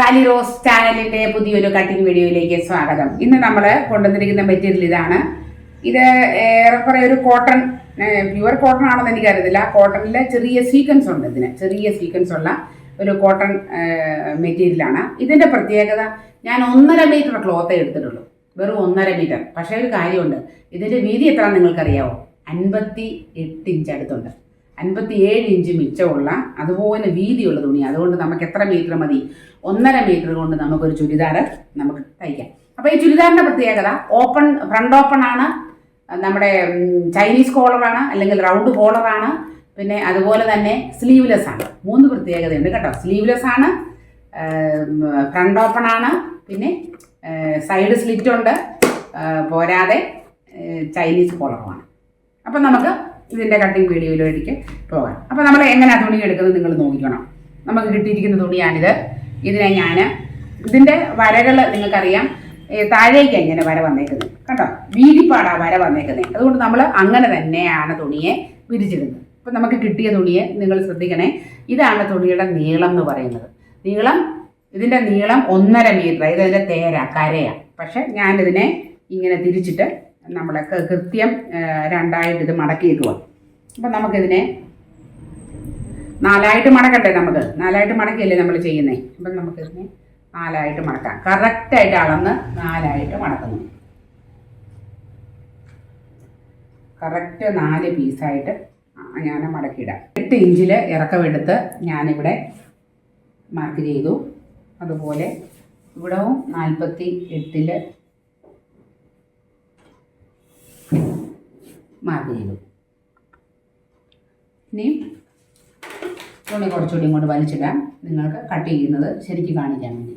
Sally rose ചാനലിന്റെ പുതിയൊരു cutting വീഡിയോയിലേക്ക് സ്വാഗതം. ഇന്ന് നമ്മൾ കൊണ്ടുവന്നിരിക്കുന്ന മെറ്റീരിയൽ ഇതാണ്. ഇത് ഏറെക്കുറെ ഒരു കോട്ടൺ പ്യുവർ കോട്ടൺ ആണെന്ന് എനിക്കറിയത്തില്ല. കോട്ടണിലെ ചെറിയ സീക്വൻസ് ഉണ്ട് ഇതിന്. ചെറിയ സീക്വൻസ് ഉള്ള ഒരു കോട്ടൺ മെറ്റീരിയലാണ് ഇതിന്റെ പ്രത്യേകത ഞാൻ ഒന്നര മീറ്റർ ക്ലോത്തേ എടുത്തിട്ടുള്ളൂ. വെറും ഒന്നര മീറ്റർ പക്ഷേ ഒരു കാര്യമുണ്ട്. ഇതിന്റെ വീതി എത്ര നിങ്ങൾക്കറിയാവോ? അൻപത്തി എട്ട് ഇഞ്ച് അടുത്തുണ്ട്. അൻപത്തി ഏഴ് ഇഞ്ച് മിച്ചമുള്ള അതുപോലെ വീതിയുള്ള തുണി. അതുകൊണ്ട് നമുക്ക് എത്ര മീറ്റർ മതി? ഒന്നര മീറ്റർ കൊണ്ട് നമുക്കൊരു ചുരിദാർ നമുക്ക് തയ്ക്കാം. അപ്പോൾ ഈ ചുരിദാറിന്റെ പ്രത്യേകത ഓപ്പൺ ഫ്രണ്ട് ഓപ്പൺ ആണ് നമ്മുടെ ചൈനീസ് കോളറാണ് അല്ലെങ്കിൽ റൗണ്ട് കോളറാണ് പിന്നെ അതുപോലെ തന്നെ സ്ലീവ്ലെസ് ആണ്. മൂന്ന് പ്രത്യേകതയുണ്ട് കേട്ടോ. സ്ലീവ്ലെസ് ആണ് ഫ്രണ്ട് ഓപ്പൺ ആണ് പിന്നെ സൈഡ് സ്ലിറ്റ് ഉണ്ട് പോരാതെ ചൈനീസ് കോളറുമാണ്. അപ്പം നമുക്ക് ഇതിന്റെ കട്ടിങ് വീഡിയോയിലേക്ക് പോകാം. അപ്പോൾ നമ്മൾ എങ്ങനെ തുണി എടുക്കുന്നത് നിങ്ങൾ നോക്കിക്കണം. നമുക്ക് കിട്ടിയിരിക്കുന്ന തുണിയാണിത്. ഇതിനെ ഞാൻ ഇതിന്റെ വരകൾ നിങ്ങൾക്കറിയാം. താഴേക്ക് എങ്ങനെ വര വന്നേക്കുന്നത്? കേട്ടോ വീതിപ്പാടാ വര വന്നേക്കുന്നത്. അതുകൊണ്ട് നമ്മൾ അങ്ങനെ തന്നെയാണ് തുണിയെ വിരിച്ചിടുന്നത്. അപ്പം നമുക്ക് കിട്ടിയ തുണിയെ നിങ്ങൾ ശ്രദ്ധിക്കണേ. ഇതാണ് തുണിയുടെ നീളം എന്ന് പറയുന്നത്. നീളം ഇതിന്റെ നീളം ഒന്നര മീറ്റർ ഇത് ഇതിന്റെ തേര കരയാണ് പക്ഷെ ഞാനിതിനെ ഇങ്ങനെ തിരിച്ചിട്ട് നമ്മൾ കൃത്യം രണ്ടായിട്ട് ഇത് മടക്കിയേക്കുക അപ്പം നമുക്കിതിനെ നാലായിട്ട് മടക്കണ്ടേ നമുക്ക്? നാലായിട്ട് മടക്കിയല്ലേ നമ്മൾ ചെയ്യുന്നത് അപ്പം നമുക്കിതിനെ നാലായിട്ട് മടക്കാം. കറക്റ്റായിട്ട് അളന്ന് നാലായിട്ട് മടക്കുന്നു. കറക്റ്റ് നാല് പീസായിട്ട് ഞാൻ മടക്കിയിടാം. എട്ട് ഇഞ്ചിൽ ഇറക്കമെടുത്ത് ഞാനിവിടെ മാർക്ക് ചെയ്തു. അതുപോലെ ഇവിടവും നാൽപ്പത്തി എട്ടിൽ മാർക്ക് ചെയ്തു ഇനി തുണി കുറച്ചുകൂടി ഇങ്ങോട്ട് വലിച്ചിടാം. നിങ്ങൾക്ക് കട്ട് ചെയ്യുന്നത് ശരിക്കും കാണിക്കാൻ വേണ്ടി.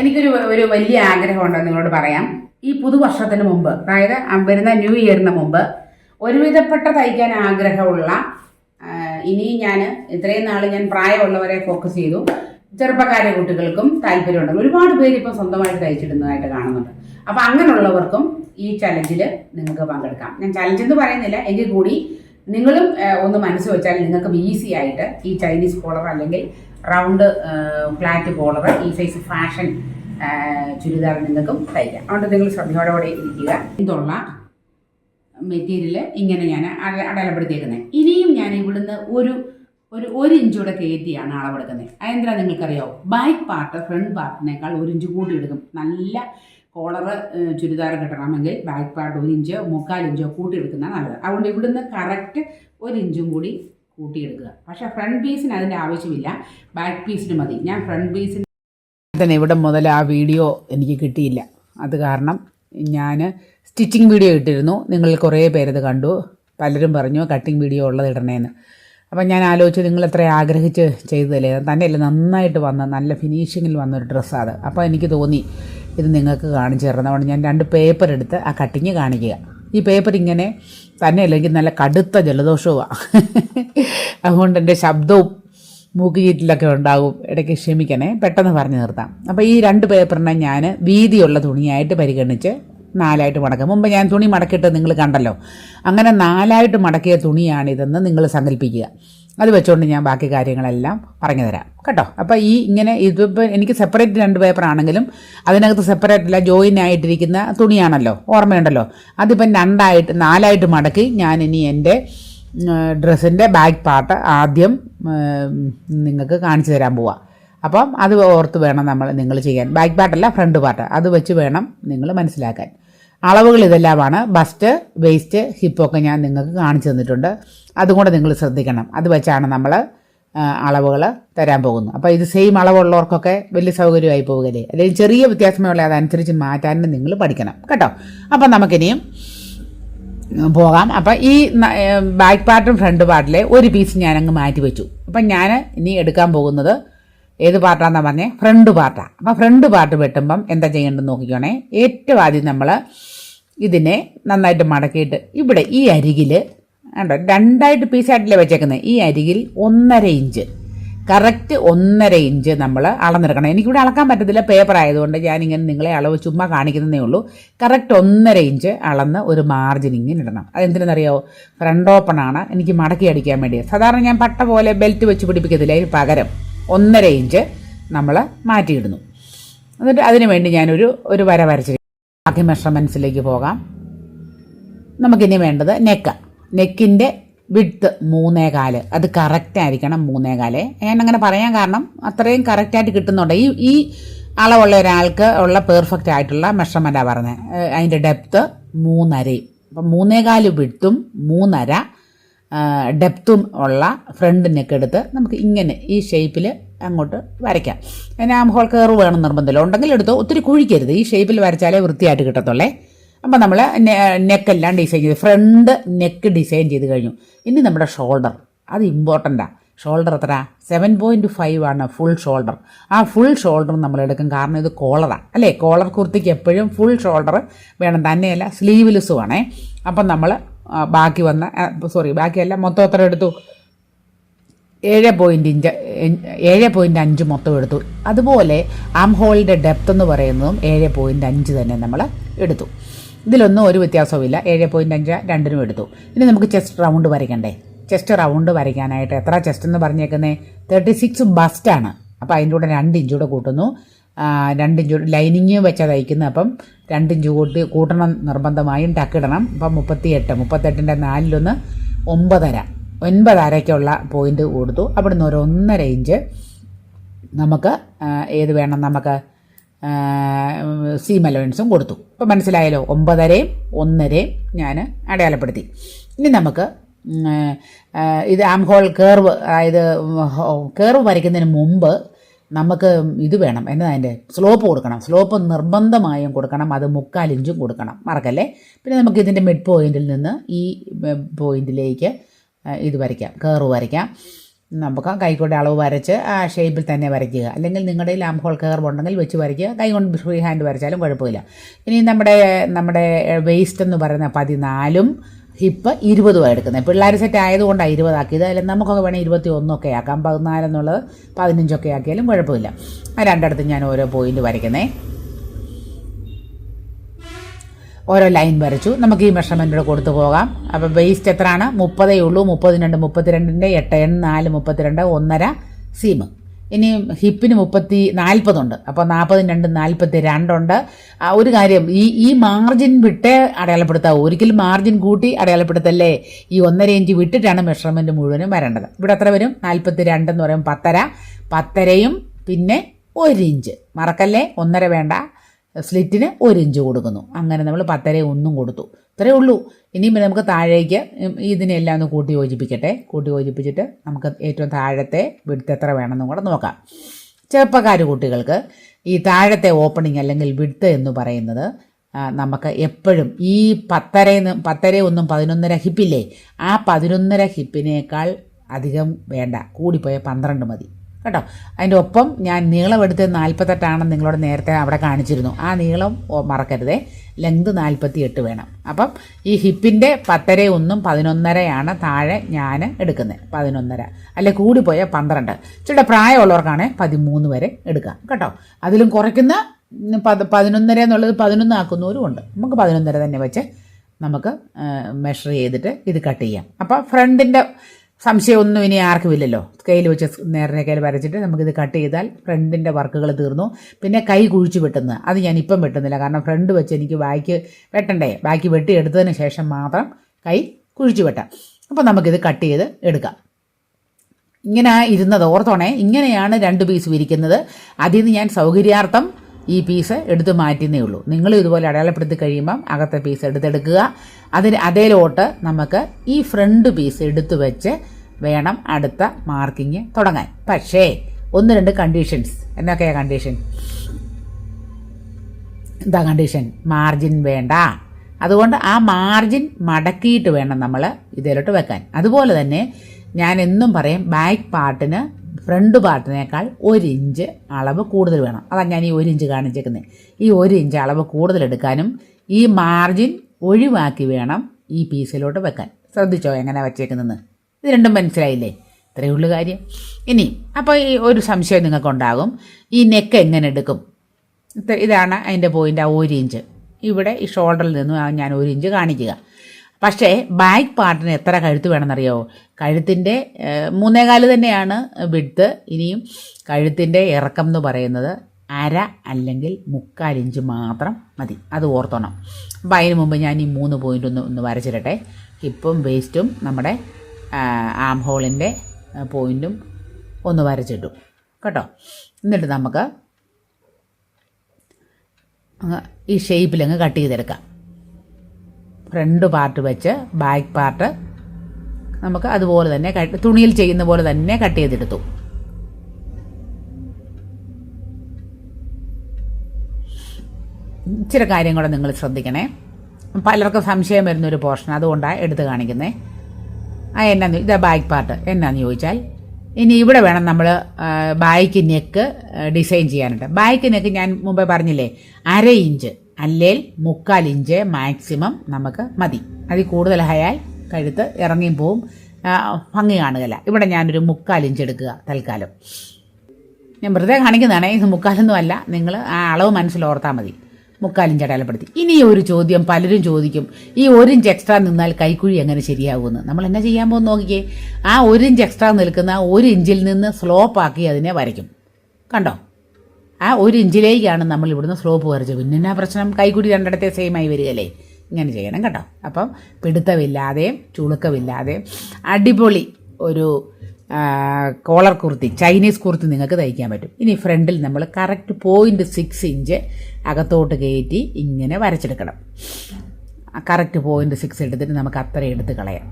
എനിക്കൊരു ഒരു വലിയ ആഗ്രഹമുണ്ട് നിങ്ങളോട് പറയാം. ഈ പുതുവർഷത്തിന് മുമ്പ് അതായത് വരുന്ന ന്യൂ ഇയറിന് മുമ്പ് ഒരുവിധപ്പെട്ട തയ്ക്കാൻ ആഗ്രഹമുള്ള ഇനി ഞാൻ ഇത്രയും നാൾ ഞാൻ പ്രായമുള്ളവരെ ഫോക്കസ് ചെയ്തു. ചെറുപ്പക്കാരെ കുട്ടികൾക്കും താല്പര്യമുണ്ട്. ഒരുപാട് പേര് ഇപ്പം സ്വന്തമായിട്ട് തയ്ച്ചിടുന്നതായിട്ട് കാണുന്നുണ്ട്. അപ്പം അങ്ങനെയുള്ളവർക്കും ഈ ചലഞ്ചിൽ നിങ്ങൾക്ക് പങ്കെടുക്കാം. ഞാൻ ചലഞ്ച് എന്ന് പറയുന്നില്ല. എങ്കിൽ കൂടി നിങ്ങളും ഒന്ന് മനസ്സ് വെച്ചാൽ നിങ്ങൾക്കും ഈസി ആയിട്ട് ഈ ചൈനീസ് കോളർ അല്ലെങ്കിൽ റൗണ്ട് ഫ്ലാറ്റ് കോളർ ഈ സൈസ് ഫാഷൻ ചുരിദാർ നിങ്ങൾക്കും തയ്ക്കാം. അതുകൊണ്ട് നിങ്ങൾ ശ്രദ്ധയോടെ ഇരിക്കുക. ഇതുള്ള മെറ്റീരിയൽ ഇങ്ങനെ ഞാൻ അട- അടയാളപ്പെടുത്തിയേക്കുന്നത് ഇനിയും ഞാൻ ഇവിടുന്ന് ഒരു ഒരു ഒരു ഇഞ്ചൂടെ കയറ്റിയാണ് അളവെടുക്കുന്നത്. അതെന്താ നിങ്ങൾക്കറിയാവും ബാക്ക് പാർട്ട് ഫ്രണ്ട് പാർട്ടിനേക്കാൾ ഒരു ഇഞ്ച് കൂട്ടി എടുക്കും. നല്ല കോളറ് ചുരിദാർ കിട്ടണമെങ്കിൽ ബാക്ക് പാർട്ട് ഒരു ഇഞ്ചോ മുക്കാൽ ഇഞ്ചോ എടുക്കുന്നതാണ് നല്ലത്. അതുകൊണ്ട് ഇവിടുന്ന് കറക്റ്റ് ഒരു ഇഞ്ചും കൂടി കൂട്ടിയെടുക്കുക പക്ഷെ ഫ്രണ്ട് പീസിന് അതിന്റെ ആവശ്യമില്ല. ബാക്ക് പീസിന് മതി. ഞാൻ ഫ്രണ്ട് പീസിന് തന്നെ ഇവിടെ മുതൽ ആ വീഡിയോ എനിക്ക് കിട്ടിയില്ല. അത് കാരണം ഞാൻ സ്റ്റിച്ചിങ് വീഡിയോ ഇട്ടിരുന്നു. നിങ്ങൾ കുറേ പേരത് കണ്ടു. പലരും പറഞ്ഞു കട്ടിങ് വീഡിയോ ഉള്ളത് ഇടണേന്ന്. അപ്പം ഞാൻ ആലോചിച്ച് നിങ്ങൾ എത്ര ആഗ്രഹിച്ച് ചെയ്തതല്ലേ? തന്നെയല്ല നന്നായിട്ട് വന്ന നല്ല ഫിനിഷിങ്ങിൽ വന്നൊരു ഡ്രസ്സാണ് അപ്പോൾ എനിക്ക് തോന്നി ഇത് നിങ്ങൾക്ക് കാണിച്ചു തരുന്നതുകൊണ്ട് ഞാൻ രണ്ട് പേപ്പർ എടുത്ത് ആ കട്ടിങ് കാണിക്കുക. ഈ പേപ്പർ ഇങ്ങനെ തന്നെയല്ല എനിക്ക് നല്ല കടുത്ത ജലദോഷവുമാണ് അതുകൊണ്ട് എന്റെ ശബ്ദവും മൂക്ക് ചീറ്റിലൊക്കെ ഉണ്ടാകും ഇടയ്ക്ക് ക്ഷമിക്കണേ പെട്ടെന്ന് പറഞ്ഞു നിർത്താം അപ്പോൾ ഈ രണ്ട് പേപ്പറിനെ ഞാൻ വീതിയുള്ള തുണിയായിട്ട് പരിഗണിച്ച് നാലായിട്ട് മടക്കുക. മുമ്പ് ഞാൻ തുണി മടക്കിയിട്ട് നിങ്ങൾ കണ്ടല്ലോ. അങ്ങനെ നാലായിട്ട് മടക്കിയ തുണിയാണിതെന്ന് നിങ്ങൾ സങ്കല്പിക്കുക. അത് വെച്ചുകൊണ്ട് ഞാൻ ബാക്കി കാര്യങ്ങളെല്ലാം പറഞ്ഞു തരാം കേട്ടോ? അപ്പോൾ ഈ ഇങ്ങനെ ഇതിപ്പോൾ എനിക്ക് സെപ്പറേറ്റ് രണ്ട് പേപ്പർ ആണെങ്കിലും അതിനകത്ത് സെപ്പറേറ്റ് അല്ല ജോയിൻ ആയിട്ടിരിക്കുന്ന തുണിയാണല്ലോ. ഓർമ്മയുണ്ടല്ലോ? അതിപ്പം രണ്ടായിട്ട് നാലായിട്ട് മടക്കി ഞാൻ ഇനി എന്റെ ഡ്രസ്സിന്റെ ബാക്ക് പാർട്ട് ആദ്യം നിങ്ങൾക്ക് കാണിച്ചു തരാൻ പോവാം. അപ്പം അത് ഓർത്ത് വേണം നമ്മൾ നിങ്ങൾ ചെയ്യാൻ. ബാക്ക് പാർട്ടല്ല ഫ്രണ്ട് പാർട്ട് അത് വെച്ച് വേണം നിങ്ങൾ മനസ്സിലാക്കാൻ. അളവുകൾ ഇതെല്ലാമാണ്. ബസ്റ്റ് വേസ്റ്റ് ഹിപ്പൊക്കെ ഞാൻ നിങ്ങൾക്ക് കാണിച്ചു തന്നിട്ടുണ്ട്. അതും കൂടെ നിങ്ങൾ ശ്രദ്ധിക്കണം. അത് വെച്ചാണ് നമ്മൾ അളവുകൾ തരാൻ പോകുന്നത്. അപ്പോൾ ഇത് സെയിം അളവുള്ളവർക്കൊക്കെ വലിയ സൗകര്യമായി പോവുകയില്ലേ? അല്ലെങ്കിൽ ചെറിയ വ്യത്യാസമേ ഉള്ളൂ അതനുസരിച്ച് മാറ്റാനും നിങ്ങൾ പഠിക്കണം. കേട്ടോ? അപ്പം നമുക്കിനിയും പോകാം. അപ്പം ഈ ബാക്ക് പാർട്ടും ഫ്രണ്ട് പാർട്ടിലെ ഒരു പീസ് ഞാനങ്ങ് മാറ്റി വെച്ചു അപ്പം ഞാൻ ഇനി എടുക്കാൻ പോകുന്നത് ഏത് പാട്ടാന്നാ പറഞ്ഞേ? ഫ്രണ്ട് പാർട്ടാണ് അപ്പം ഫ്രണ്ട് പാർട്ട് വെട്ടുമ്പം എന്താ ചെയ്യേണ്ടതെന്ന് നോക്കിക്കോണേ. ഏറ്റവും ആദ്യം നമ്മൾ ഇതിനെ നന്നായിട്ട് മടക്കിയിട്ട് ഇവിടെ ഈ അരികിൽ കണ്ടോ? രണ്ടായിട്ട് പീസായിട്ടില്ലേ വെച്ചേക്കുന്നത് ഈ അരികിൽ ഒന്നര ഇഞ്ച്. കറക്റ്റ് ഒന്നര ഇഞ്ച് നമ്മൾ അളന്നെടുക്കണം. എനിക്കിവിടെ അളക്കാൻ പറ്റത്തില്ല. പേപ്പർ ആയതുകൊണ്ട് ഞാനിങ്ങനെ നിങ്ങളെ അളവ് ചുമ്മാ കാണിക്കുന്നതേ ഉള്ളൂ. കറക്റ്റ് ഒന്നര ഇഞ്ച് അളന്ന് ഒരു മാർജിൻ ഇങ്ങനെ ഇടണം. അതെന്തിനെന്നറിയോ? ഫ്രണ്ട് ഓപ്പൺ ആണ്. എനിക്ക് മടക്കി അടിക്കാൻ വേണ്ടി സാധാരണ ഞാൻ പട്ട പോലെ ബെൽറ്റ് വെച്ച് പിടിപ്പിക്കത്തില്ല. അതിന് പകരം. ഒന്നര ഇഞ്ച് നമ്മൾ മാറ്റിയിടുന്നു. എന്നിട്ട് അതിന് വേണ്ടി ഞാനൊരു ഒരു വര വരച്ചിരിക്കും ബാക്കി മെഷർമെന്റ്സിലേക്ക് പോകാം. നമുക്കിനി വേണ്ടത് നെക്ക് നെക്കിന്റെ വിഡ്ത്ത് മൂന്നേകാൽ. അത് കറക്റ്റ് ആയിരിക്കണം മൂന്നേകാൽ. ഞാൻ അങ്ങനെ പറയാൻ കാരണം അത്രയും കറക്റ്റായിട്ട് കിട്ടുന്നുണ്ട്. ഈ ഈ അളവുള്ള ഒരാൾക്ക് ഉള്ള പെർഫെക്റ്റ് ആയിട്ടുള്ള മെഷർമെന്റാണ് പറഞ്ഞത് അതിന്റെ ഡെപ്ത്ത് മൂന്നരയും. അപ്പം മൂന്നേകാൽ വിഡ്ത്തും മൂന്നര ഡെപ്തും ഉള്ള ഫ്രണ്ട് നെക്ക് എടുത്ത് നമുക്ക് ഇങ്ങനെ ഈ ഷേപ്പിൽ അങ്ങോട്ട് വരയ്ക്കാം. അതിന് ആം ഹോൾ കയറ് വേണം നിർബന്ധമില്ല. ഉണ്ടെങ്കിൽ എടുത്തോ ഒത്തിരി കുഴിക്കരുത്. ഈ ഷേപ്പിൽ വരച്ചാലേ വൃത്തിയായിട്ട് കിട്ടത്തുള്ളേ. അപ്പം നമ്മൾ നെക്കെല്ലാം ഡിസൈൻ ചെയ്തു ഫ്രണ്ട് നെക്ക് ഡിസൈൻ ചെയ്ത് കഴിഞ്ഞു. ഇനി നമ്മുടെ ഷോൾഡർ അത് ഇമ്പോർട്ടന്റാണ് ഷോൾഡർ എത്ര സെവൻ പോയിന്റ് ഫൈവ് ആണ് ഫുൾ ഷോൾഡർ ആ ഫുൾ ഷോൾഡർ നമ്മൾ എടുക്കും കാരണം ഇത് കോളറാണ് അല്ലേ? കോളർ കുർത്തിക്ക് എപ്പോഴും ഫുൾ ഷോൾഡർ വേണം. തന്നെയല്ല സ്ലീവ്ലെസ്സും ആണേ. അപ്പം നമ്മൾ ബാക്കി വന്ന സോറി ബാക്കിയല്ല മൊത്തം എത്ര എടുത്തു? ഏഴ് പോയിന്റ് ഇഞ്ച് ഏഴ് പോയിന്റ് അഞ്ച് മൊത്തം എടുത്തു. അതുപോലെ ആം ഹോളിന്റെ ഡെപ്ത് എന്ന് പറയുന്നതും ഏഴ് പോയിന്റ് അഞ്ച് തന്നെ നമ്മൾ എടുത്തു. ഇതിലൊന്നും ഒരു വ്യത്യാസവുമില്ല. ഏഴ് പോയിന്റ് അഞ്ച് രണ്ടിനും എടുത്തു. ഇനി നമുക്ക് ചെസ്റ്റ് റൗണ്ട് വരയ്ക്കണ്ടേ? ചെസ്റ്റ് റൗണ്ട് വരയ്ക്കാനായിട്ട് എത്ര ചെസ്റ്റ് എന്ന് പറഞ്ഞേക്കുന്നത് തേർട്ടി സിക്സ് ബസ്റ്റാണ് അപ്പോൾ അതിന്റെ കൂടെ രണ്ട് ഇഞ്ചൂടെ കൂടെ കൂട്ടുന്നു. ആ, രണ്ട് ഇഞ്ച് ലൈനിങ് വെച്ചാൽ തയ്ക്കുന്നത് അപ്പം രണ്ടിഞ്ച് കൂട്ടി കൂട്ടണം നിർബന്ധമായും ടക്കിടണം അപ്പം മുപ്പത്തിയെട്ട് മുപ്പത്തെട്ടിന്റെ നാലിലൊന്ന് ഒമ്പതര ഒൻപതരയ്ക്കുള്ള പോയിന്റ് കൊടുത്തു. അവിടുന്ന് ഒരു ഒന്നര ഇഞ്ച് നമുക്ക് ഏത് വേണം നമുക്ക് സീം അലവൻസും കൊടുത്തു. ഇപ്പം മനസ്സിലായല്ലോ ഒമ്പതരയും ഒന്നരയും ഞാൻ അടയാളപ്പെടുത്തി. ഇനി നമുക്ക് ഇത് ആം ഹോൾ കേർവ് അതായത് കേർവ് വരയ്ക്കുന്നതിന് മുമ്പ് നമുക്ക് ഇത് വേണം. എന്നതാ അതിന്റെ സ്ലോപ്പ് കൊടുക്കണം. സ്ലോപ്പ് നിർബന്ധമായും കൊടുക്കണം. അത് മുക്കാൽ ഇഞ്ചും കൊടുക്കണം. മറക്കല്ലേ? പിന്നെ നമുക്ക് ഇതിന്റെ മിഡ് പോയിന്റിൽ നിന്ന് ഈ പോയിന്റിലേക്ക് ഇത് വരയ്ക്കാം. കേർവ് വരയ്ക്കാം. നമുക്ക് കൈക്കൊണ്ട് അളവ് വരച്ച് ആ ഷേപ്പിൽ തന്നെ വരയ്ക്കുക. അല്ലെങ്കിൽ നിങ്ങളുടെ ലാം ഹോൾ കർവ് ഉണ്ടെങ്കിൽ വെച്ച് വരയ്ക്കുക. കൈ കൊണ്ട് ഫ്രീ ഹാൻഡ് വരച്ചാലും കുഴപ്പമില്ല. ഇനി നമ്മുടെ നമ്മുടെ വേസ്റ്റ് എന്ന് പറയുന്ന പതിനാലും ഹിപ്പ് ഇരുപതുമാണ് എടുക്കുന്നത്. പിള്ളേർ സെറ്റ് ആയതുകൊണ്ടാണ് ഇരുപതാക്കിയത്. അതിൽ നമുക്കൊക്കെ വേണേൽ ഇരുപത്തി ഒന്നൊക്കെ ആക്കാം. പതിനാലെന്നുള്ളത് പതിനഞ്ചൊക്കെ ആക്കിയാലും കുഴപ്പമില്ല. രണ്ടിടത്ത് ഞാൻ ഓരോ പോയിന്റ് വരയ്ക്കുന്നേ. ഓരോ ലൈൻ വരച്ചു. നമുക്ക് ഈ മെഷർമെന്റോട് കൊടുത്തു പോകാം. അപ്പോൾ വേസ്റ്റ് എത്രയാണ്? മുപ്പതേ ഉള്ളൂ. മുപ്പതിന് രണ്ട് മുപ്പത്തിരണ്ടിന്റെ എട്ട് എണ്ണ നാല് മുപ്പത്തിരണ്ട് ഒന്നര സീം ഇനി ഹിപ്പിന് മുപ്പത്തി നാൽപ്പതുണ്ട്. അപ്പോൾ നാൽപ്പതിന് രണ്ട് നാൽപ്പത്തി രണ്ടുണ്ട്. ഒരു കാര്യം ഈ ഈ മാർജിൻ വിട്ടേ അടയാളപ്പെടുത്താവൂ. ഒരിക്കലും മാർജിൻ കൂട്ടി അടയാളപ്പെടുത്തല്ലേ? ഈ ഒന്നര ഇഞ്ച് വിട്ടിട്ടാണ് മെഷർമെന്റ് മുഴുവനും വരേണ്ടത്. ഇവിടെ എത്ര വരും? നാൽപ്പത്തി രണ്ടെന്ന് പറയും പത്തര. പത്തരയും പിന്നെ ഒരു ഇഞ്ച്. മറക്കല്ലേ? ഒന്നര വേണ്ട. സ്ലിറ്റിന് ഒരു ഇഞ്ച് കൊടുക്കുന്നു. അങ്ങനെ നമ്മൾ പത്തര ഒന്നും കൊടുത്തു. ഇത്രയേ ഉള്ളൂ. ഇനിയും പിന്നെ നമുക്ക് താഴേക്ക് ഇതിനെല്ലാം ഒന്ന് കൂട്ടി യോജിപ്പിക്കട്ടെ. കൂട്ടി യോജിപ്പിച്ചിട്ട് നമുക്ക് ഏറ്റവും താഴത്തെ വിടുത്ത് എത്ര വേണമെന്നും കൂടെ നോക്കാം. ചെറുപ്പക്കാർ കുട്ടികൾക്ക് ഈ താഴത്തെ ഓപ്പണിംഗ് അല്ലെങ്കിൽ വിടുത്ത് എന്ന് പറയുന്നത് നമുക്ക് എപ്പോഴും ഈ പത്തര പത്തര ഒന്നും പതിനൊന്നര ഹിപ്പില്ലേ ആ പതിനൊന്നര ഹിപ്പിനേക്കാൾ അധികം വേണ്ട. കൂടിപ്പോയ പന്ത്രണ്ട് മതി. കേട്ടോ? അതിന്റെ ഒപ്പം ഞാൻ നീളം എടുത്ത് നാൽപ്പത്തെട്ടാണെന്ന് നിങ്ങളോട് നേരത്തെ അവിടെ കാണിച്ചിരുന്നു. ആ നീളം മറക്കരുതേ. ലെങ്ത് നാൽപ്പത്തി എട്ട് വേണം. അപ്പം ഈ ഹിപ്പിന്റെ പത്തര ഒന്നും പതിനൊന്നരയാണ് താഴെ ഞാൻ എടുക്കുന്നത് പതിനൊന്നര. അല്ലെ കൂടിപ്പോയ പന്ത്രണ്ട്. ഇച്ചിരി പ്രായമുള്ളവർക്കാണ് പതിമൂന്ന് വരെ എടുക്കാം. കേട്ടോ? അതിലും കുറയ്ക്കുന്ന പത് പതിനൊന്നര എന്നുള്ളത് പതിനൊന്ന് ആക്കുന്നവരും ഉണ്ട്. നമുക്ക് പതിനൊന്നര തന്നെ വെച്ച് നമുക്ക് മെഷർ ചെയ്തിട്ട് ഇത് കട്ട് ചെയ്യാം. അപ്പോൾ ഫ്രണ്ടിന്റെ സംശയമൊന്നും ഇനി ആർക്കും ഇല്ലല്ലോ. സ്കെയിൽ വെച്ച് നേരെ കയ്യിൽ വരച്ചിട്ട് നമുക്കിത് കട്ട് ചെയ്താൽ ഫ്രണ്ടിന്റെ വർക്കുകൾ തീർന്നു. പിന്നെ കൈ കുഴിച്ച് വെട്ടുന്നത്. അത് ഞാൻ ഇപ്പം വെട്ടുന്നില്ല. കാരണം ഫ്രണ്ട് വെച്ച് എനിക്ക് ബാക്കി വെട്ടണ്ടേ. ബാക്കി വെട്ടി എടുത്തതിന് ശേഷം മാത്രം കൈ കുഴിച്ച് വെട്ടാം. അപ്പോൾ നമുക്കിത് കട്ട് ചെയ്ത് എടുക്കാം. ഇങ്ങനെ ഇരുന്നത് ഓർത്തോണേ. ഇങ്ങനെയാണ് രണ്ട് പീസ് വിരിക്കുന്നത്. അതിൽ നിന്ന് ഞാൻ സൗകര്യാർത്ഥം ഈ പീസ് എടുത്ത് മാറ്റുന്നേ ഉള്ളൂ. നിങ്ങൾ ഇതുപോലെ അടയാളപ്പെടുത്തി കഴിയുമ്പം അകത്തെ പീസ് എടുത്തെടുക്കുക. അതിന് അതേലോട്ട് നമുക്ക് ഈ ഫ്രണ്ട് പീസ് എടുത്തു വെച്ച് വേണം അടുത്ത മാർക്കിങ് തുടങ്ങാൻ. പക്ഷേ ഒന്ന് രണ്ട് കണ്ടീഷൻസ് എന്നൊക്കെയാ കണ്ടീഷൻ എന്താ കണ്ടീഷൻ മാർജിൻ വേണ്ട. അതുകൊണ്ട് ആ മാർജിൻ മടക്കിയിട്ട് വേണം നമ്മൾ ഇതിലോട്ട് വെക്കാൻ. അതുപോലെ തന്നെ ഞാൻ എന്നും പറയും ബാക്ക് പാർട്ടിന് ഫ്രണ്ട് പാർട്ടിനേക്കാൾ ഒരു ഇഞ്ച് അളവ് കൂടുതൽ വേണം. അതാണ് ഞാൻ ഈ ഒരു ഇഞ്ച് കാണിച്ചേക്കുന്നത് ഈ ഒരു ഇഞ്ച് അളവ് കൂടുതൽ എടുക്കാനും ഈ മാർജിൻ ഒഴിവാക്കി വേണം ഈ പീസിലോട്ട് വെക്കാൻ. ശ്രദ്ധിച്ചോ എങ്ങനെ വച്ചേക്കുന്നതെന്ന്? ഇത് രണ്ടും മനസ്സിലായില്ലേ? ഇത്രയേ ഉള്ളൂ കാര്യം. ഇനി അപ്പോൾ ഈ ഒരു സംശയം നിങ്ങൾക്കുണ്ടാകും. ഈ നെക്ക് എങ്ങനെ എടുക്കും? ഇതാണ് അതിന്റെ പോയിന്റ് ആ ഒരു ഇഞ്ച്. ഇവിടെ ഈ ഷോൾഡറിൽ നിന്നും ഞാൻ ഒരു ഇഞ്ച് കാണിക്കുക. പക്ഷേ ബാക്ക് പാർട്ടിന് എത്ര കഴുത്ത് വേണമെന്നറിയോ? കഴുത്തിന്റെ മൂന്നേകാൽ തന്നെയാണ് വിഡ്ത്ത്. ഇനിയും കഴുത്തിന്റെ ഇറക്കം എന്ന് പറയുന്നത് അര അല്ലെങ്കിൽ മുക്കാൽ ഇഞ്ച് മാത്രം മതി. അത് ഓർത്തോണം. അപ്പം അതിന് മുമ്പ് ഞാൻ ഈ മൂന്ന് പോയിന്റ് ഒന്ന് ഒന്ന് വരച്ചിരട്ടെ ഹിപ്പും വേസ്റ്റും നമ്മുടെ ആം ഹോളിന്റെ പോയിന്റും ഒന്ന് വരച്ചിട്ടു. കേട്ടോ? എന്നിട്ട് നമുക്ക് ഈ ഷേപ്പിൽ അങ്ങ് കട്ട് ചെയ്തെടുക്കാം. ഫ്രണ്ട് പാർട്ട് വെച്ച് ബാക്ക് പാർട്ട് നമുക്ക് അതുപോലെ തന്നെ തുണിയിൽ ചെയ്യുന്ന പോലെ തന്നെ കട്ട് ചെയ്തെടുത്തു. ഇച്ചിരി കാര്യം കൂടെ നിങ്ങൾ ശ്രദ്ധിക്കണേ. പലർക്കും സംശയം വരുന്നൊരു പോർഷൻ അതുകൊണ്ടാണ് എടുത്ത് കാണിക്കുന്നത് ആ എന്നാന്ന് ഇതാ ബാക്ക് പാർട്ട് എന്നാന്ന് ചോദിച്ചാൽ ഇനി ഇവിടെ വേണം നമ്മൾ ബാക്ക് നെക്ക് ഡിസൈൻ ചെയ്യാനായിട്ട്. ബാക്ക് നെക്ക് ഞാൻ മുമ്പേ പറഞ്ഞില്ലേ? അര ഇഞ്ച് അല്ലെങ്കിൽ മുക്കാൽ ഇഞ്ച് മാക്സിമം നമുക്ക് മതി. അതിൽ കൂടുതലായാൽ കഴുത്ത് ഇറങ്ങിയും പോവും. ഭംഗി കാണുകയില്ല. ഇവിടെ ഞാനൊരു മുക്കാൽ ഇഞ്ച് എടുക്കുക തൽക്കാലം. ഞാൻ വെറുതെ കാണിക്കുന്നതാണ് ഇത് മുക്കാലൊന്നും അല്ല. നിങ്ങൾ ആ അളവ് മനസ്സിൽ ഓർത്താൽ മതി. മുക്കാലിഞ്ച് അടയാളപ്പെടുത്തി. ഇനി ഒരു ചോദ്യം പലരും ചോദിക്കും. ഈ ഒരു ഇഞ്ച് എക്സ്ട്രാ നിന്നാൽ കൈക്കുഴി എങ്ങനെ ശരിയാകുമെന്ന് നമ്മൾ എന്നാ ചെയ്യാൻ പോകുന്ന നോക്കിക്കേ. ആ ഒരു ഇഞ്ച് എക്സ്ട്രാ നിൽക്കുന്ന ഒരു ഇഞ്ചിൽ നിന്ന് സ്ലോപ്പാക്കി അതിനെ വരയ്ക്കും. കണ്ടോ? ആ ഒരു ഇഞ്ചിലേക്കാണ് നമ്മൾ ഇവിടുന്ന് സ്ലോപ്പ് വരച്ചത്. പിന്നെ പ്രശ്നം? കൈകൂടി രണ്ടിടത്തെ ആയി വരികയല്ലേ? ഇങ്ങനെ ചെയ്യണം കേട്ടോ. അപ്പം പിടുത്തമില്ലാതെയും ചുളുക്കമില്ലാതെയും അടിപൊളി ഒരു കോളർ കുർത്തി ചൈനീസ് കുർത്തി നിങ്ങൾക്ക് തയ്ക്കാൻ പറ്റും. ഇനി ഫ്രണ്ടിൽ നമ്മൾ കറക്റ്റ് പോയിന്റ് സിക്സ് ഇഞ്ച് അകത്തോട്ട് കയറ്റി ഇങ്ങനെ വരച്ചെടുക്കണം. കറക്റ്റ് പോയിന്റ് സിക്സ് എടുത്തിട്ട് നമുക്ക് അത്ര എടുത്ത് കളയാം.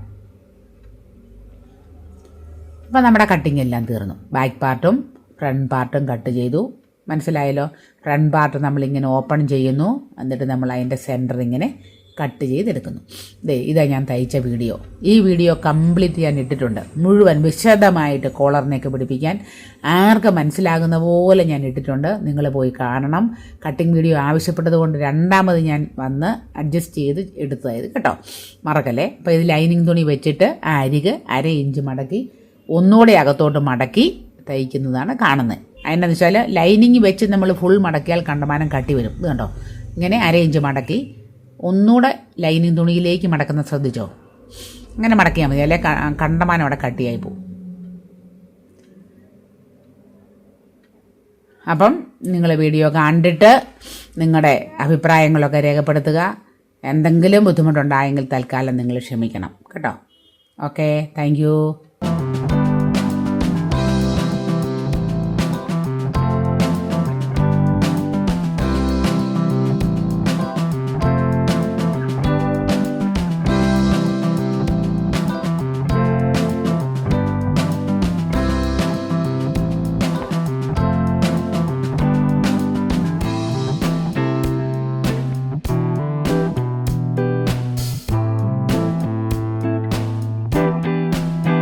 അപ്പോൾ നമ്മുടെ കട്ടിങ് എല്ലാം തീർന്നു. ബാക്ക് പാർട്ടും ഫ്രണ്ട് പാർട്ടും കട്ട് ചെയ്തു. മനസ്സിലായല്ലോ? ഫ്രണ്ട് പാർട്ട് നമ്മളിങ്ങനെ ഓപ്പൺ ചെയ്യുന്നു. എന്നിട്ട് നമ്മൾ അതിന്റെ സെന്റർ ഇങ്ങനെ കട്ട് ചെയ്തെടുക്കുന്നു. ദേ ഇതാ ഞാൻ തയ്ച്ച വീഡിയോ ഈ വീഡിയോ കംപ്ലീറ്റ് ചെയ്യാൻ ഇട്ടിട്ടുണ്ട്. മുഴുവൻ വിശദമായിട്ട് കോളറിനെയൊക്കെ പിടിപ്പിക്കാൻ ആർക്ക് മനസ്സിലാകുന്ന പോലെ ഞാൻ ഇട്ടിട്ടുണ്ട്. നിങ്ങൾ പോയി കാണണം. കട്ടിംഗ് വീഡിയോ ആവശ്യപ്പെട്ടതുകൊണ്ട് രണ്ടാമത് ഞാൻ വന്ന് അഡ്ജസ്റ്റ് ചെയ്ത് എടുത്തതായത് കേട്ടോ. മറക്കല്ലേ? അപ്പോൾ ഇത് ലൈനിങ് തുണി വെച്ചിട്ട് ആ അരിക് അര ഇഞ്ച് മടക്കി ഒന്നുകൂടെ അകത്തോട്ട് മടക്കി തയ്ക്കുന്നതാണ് കാണുന്നത്. അതിനെന്ന് വെച്ചാൽ ലൈനിങ് വെച്ച് നമ്മൾ ഫുൾ മടക്കിയാൽ കണ്ടമാനം കട്ടി വരും. ഇത് കണ്ടോ? ഇങ്ങനെ അര ഇഞ്ച് മടക്കി ഒന്നുകൂടെ ലൈനിങ് തുണിയിലേക്ക് മടക്കുന്ന ശ്രദ്ധിച്ചോ? അങ്ങനെ മടക്കിയാൽ മതി. അല്ലെ കണ്ടമാനം അവിടെ കട്ടിയായി പോകും അപ്പം നിങ്ങൾ വീഡിയോ കണ്ടിട്ട് നിങ്ങളുടെ അഭിപ്രായങ്ങളൊക്കെ രേഖപ്പെടുത്തുക. എന്തെങ്കിലും ബുദ്ധിമുട്ടുണ്ടായെങ്കിൽ തൽക്കാലം നിങ്ങൾ ക്ഷമിക്കണം. കേട്ടോ? Okay thank